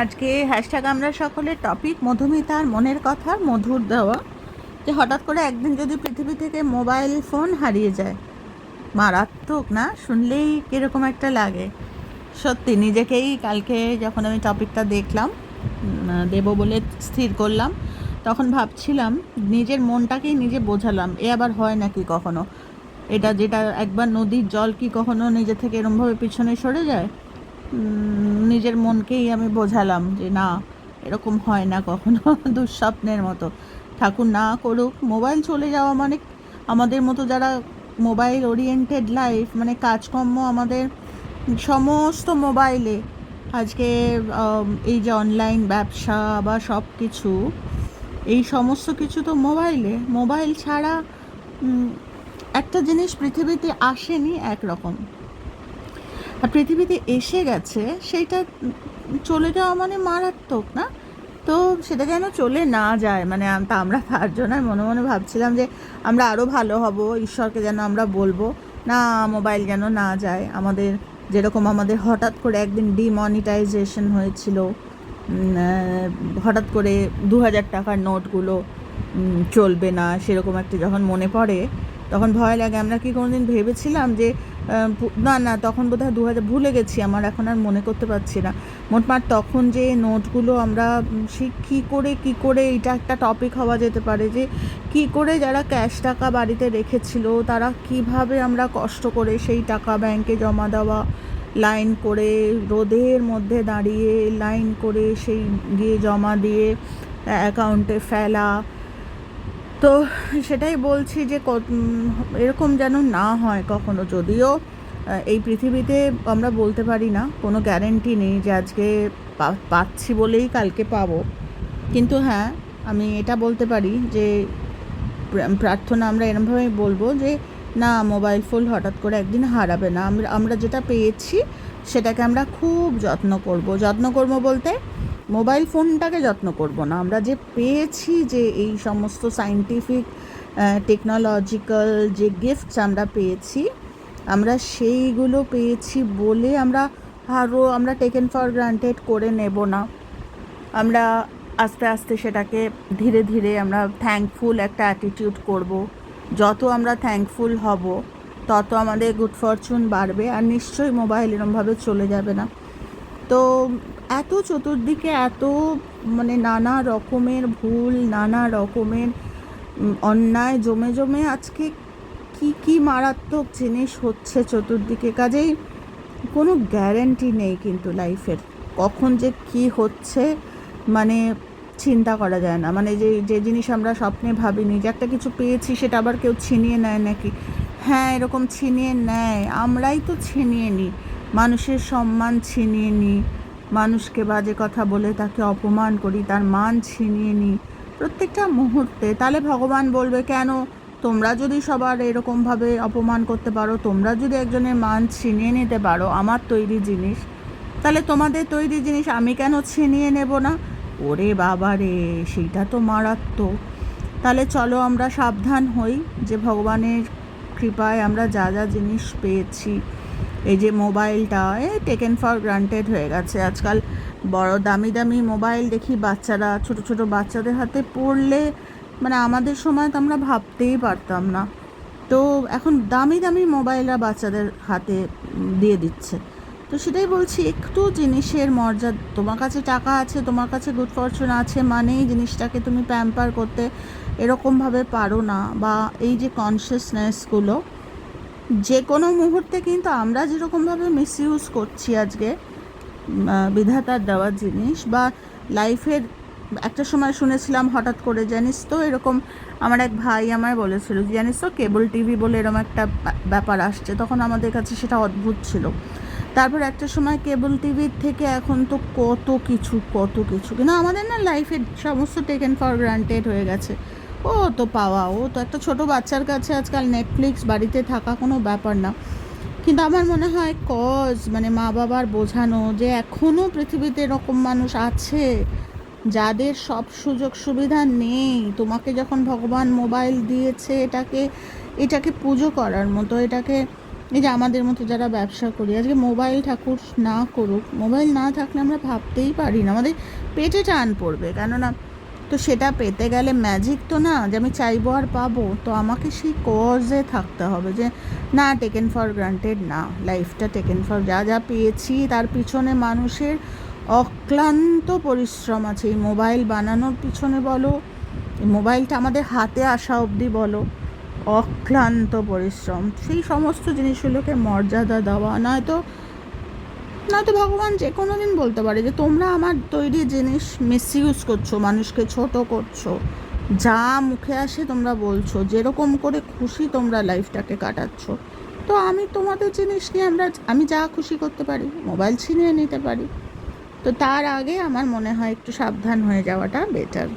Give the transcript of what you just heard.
আজকে হ্যাশট্যাগ আমরা সকলের টপিক মধুমিতার মনের কথার মধুর দেওয়া, যে হঠাৎ করে একদিন যদি পৃথিবী থেকে মোবাইল ফোন হারিয়ে যায়, মারাত্মক না? শুনলেই কীরকম একটা লাগে। সত্যি, নিজেকেই কালকে যখন আমি টপিকটা দেখলাম দেব বলে স্থির করলাম, তখন ভাবছিলাম, নিজের মনটাকেই নিজে বোঝালাম, এ আবার হয় নাকি কখনো? এটা যেটা একবার নদীর জল কি কখনো নিজে থেকে এরমভাবে পিছনে সরে যায়? নিজের মনকেই আমি বোঝালাম যে না, এরকম হয় না কখনো, দুঃস্বপ্নের মতো। ঠাকুর না করুক, মোবাইল চলে যাওয়া মানে আমাদের মতো যারা মোবাইল ওরিয়েন্টেড লাইফ মানে কাজকর্ম আমাদের সমস্ত মোবাইলে। আজকে এই যে অনলাইন ব্যবসা বা সব কিছু এই সমস্ত কিছু তো মোবাইলে। মোবাইল ছাড়া একটা জিনিস পৃথিবীতে আসেনি একরকম। পৃথিবীতে এসে গেছে, সেইটা চলে যাওয়া মানে মারাত্মক না? তো সেটা যেন চলে না যায় মানে তা আমরা তার জন্য মনে মনে ভাবছিলাম যে আমরা আরও ভালো হব, ঈশ্বরকে যেন আমরা বলব, না মোবাইল যেন না যায়। আমাদের যেরকম আমাদের হঠাৎ করে একদিন ডিমনিটাইজেশন হয়েছিল হঠাৎ করে দু হাজার টাকার নোটগুলো চলবে না, সেরকম একটা যখন মনে পড়ে, তখন ভয় লাগে। আমরা কি কোনোদিন ভেবেছিলাম যে না না, তখন বোধহয় দু হাজার ভুলে গেছি আমার, এখন আর মনে করতে পারছি না। মোটমাট তখন যে নোটগুলো আমরা সে কী করে কী করে এটা একটা টপিক হওয়া যেতে পারে যে, কী করে যারা ক্যাশ টাকা বাড়িতে রেখেছিল, তারা কীভাবে আমরা কষ্ট করে সেই টাকা ব্যাংকে জমা দেওয়া লাইন করে রোদের মধ্যে দাঁড়িয়ে লাইন করে সেই গিয়ে জমা দিয়ে অ্যাকাউন্টে ফেলা তো সেটাই বলছি যে এরকম যেন না হয় কখনো। যদিও এই পৃথিবীতে আমরা বলতে পারি না, কোনো গ্যারেন্টি নেই যে আজকে পাচ্ছি বলেই কালকে পাবো। কিন্তু হ্যাঁ আমি এটা বলতে পারি যে প্রার্থনা আমরা এরমভাবেই বলব যে না মোবাইল ফোন হঠাৎ করে একদিন হারাবে না। আমরা আমরা যেটা পেয়েছি, সেটাকে আমরা খুব যত্ন করব। যত্ন করব বলতে মোবাইল ফোনটাকে যত্ন করব না। আমরা যে পেয়েছি যে এই সমস্ত সাইন্টিফিক টেকনোলজিক্যাল যে গিফটস আমরা পেয়েছি, আমরা সেইগুলো পেয়েছি বলে আমরা আরও আমরা টেকেন ফর গ্রান্টেড করে নেব না। আমরা আস্তে আস্তে সেটাকে ধীরে ধীরে আমরা থ্যাঙ্কফুল একটা অ্যাটিটিউড করব। যত আমরা থ্যাঙ্কফুল হব, তত আমাদের গুড ফরচুন বাড়বে আর নিশ্চয়ই মোবাইল এরমভাবে চলে যাবে না। তো এত চতুর্দিকে এত মানে নানা রকমের ভুল, নানা রকমের অন্যায় জমে জমে আজকে কি কি মারাত্মক জিনিস হচ্ছে চতুর্দিকে। কাজেই কোনো গ্যারেন্টি নেই কিন্তু লাইফের কখন যে কি হচ্ছে মানে চিন্তা করা যায় না। মানে যে যে জিনিস আমরা স্বপ্নে ভাবিনি, যে একটা কিছু পেয়েছি সেটা আবার কেউ ছিনিয়ে নেয় নাকি? হ্যাঁ এরকম ছিনিয়ে নেয়। আমরাই তো ছিনিয়ে নিই। মানুষের সম্মান ছিনিয়ে নিই। মানুষকে বাজে কথা বলে তাকে অপমান করি, তার মান ছিনিয়ে নিই। প্রত্যেকটা মুহূর্তে, তাহলে ভগবান বলবে, কেন? তোমরা যদি সবার এরকমভাবে অপমান করতে পারো, তোমরা যদি একজনের মান ছিনিয়ে নিতে পারো, আমার তৈরি জিনিস, তাহলে তোমাদের তৈরি জিনিস আমি কেন ছিনিয়ে নেব না? ওরে বাবা রে, সেইটা তো মারাত্মক। তাহলে চলো আমরা সাবধান হই যে ভগবানের কৃপায় আমরা যা যা জিনিস পেয়েছি। এই যে মোবাইলটা, এ টেকেন ফর গ্রান্টেড হয়ে গেছে। আজকাল বড় দামি দামি মোবাইল দেখি বাচ্চারা, ছোট ছোট বাচ্চাদের হাতে পড়লে মানে আমাদের সময় তো আমরা ভাবতেই পারতাম না। তো এখন দামি দামি মোবাইলরা বাচ্চাদের হাতে দিয়ে দিচ্ছে। তো সেটাই বলছি, একটু জিনিসের মর্যাদা, তোমার কাছে টাকা আছে, তোমার কাছে গুড ফরচুন আছে মানেই জিনিসটাকে তুমি প্যাম্পার করতে এরকমভাবে পারো না। বা এই যে কনসিয়াসনেসগুলো যে কোনো মুহূর্তে কিন্তু আমরা যেরকমভাবে মিসইউজ করছি আজকে বিধাতার দেওয়া জিনিস বা লাইফের একটা সময় শুনেছিলাম হঠাৎ করে, জানিস তো এরকম আমার এক ভাই আমায় বলেছিল জানিস তো কেবল টিভি বলে এরকম একটা ব্যা- ব্যাপার আসছে। তখন আমাদের কাছে সেটা অদ্ভুত ছিল। তারপর একটা সময় কেবল টিভির থেকে এখন তো কত কিছু কত কিছু। কিন্তু আমাদের না লাইফের সমস্ত টেকেন ফর গ্রান্টেড হয়ে গেছে। ও তো পাওয়া ও তো একটা ছোট বাচ্চার কাছে আজকাল নেটফ্লিক্স বাড়িতে থাকা কোনো ব্যাপার না। কিন্তু আমার মনে হয় কজ মানে মা বাবার বোঝানো যে এখনও পৃথিবীতে এরকম মানুষ আছে, যাদের সব সুযোগ সুবিধা নেই। তোমাকে যখন ভগবান মোবাইল দিয়েছে, এটাকে এটাকে পুজো করার মতো, এটাকে, এই যে আমাদের মতো যারা ব্যবসা করি, আজকে মোবাইল ঠাকুর না করুক মোবাইল না থাকলে আমরা ভাবতেই পারি না। আমাদের পেটে টান পড়বে, কেননা তো সেটা পেতে গেলে ম্যাজিক তো না, যে আমি চাইব আর পাবো, তো আমাকে সেই কজে থাকতে হবে যে, না টেকেন ফর গ্রান্টেড না লাইফটা টেকেন ফর যা যা পেয়েছি, তার পিছনে মানুষের অক্লান্ত পরিশ্রম আছে। এই মোবাইল বানানোর পিছনে বলো, এই মোবাইলটা আমাদের হাতে আসা অবধি বলো, অক্লান্ত পরিশ্রম। সেই সমস্ত জিনিসগুলোকে মর্যাদা দেওয়া, নয়তো নয়তো ভগবান যে কোনো দিন বলতে পারে যে তোমরা আমার তৈরি জিনিস মিসইউজ করছ, মানুষকে ছোট করছ। যা মুখে আসে তোমরা বলছো, যেরকম করে খুশি তোমরা লাইফটাকে কাটাচ্ছ। তো আমি তোমাদের জিনিস নিয়ে আমরা আমি যা খুশি করতে পারি মোবাইল ছিনিয়ে নিতে পারি। তো তার আগে আমার মনে হয় একটু সাবধান হয়ে যাওয়াটা বেটার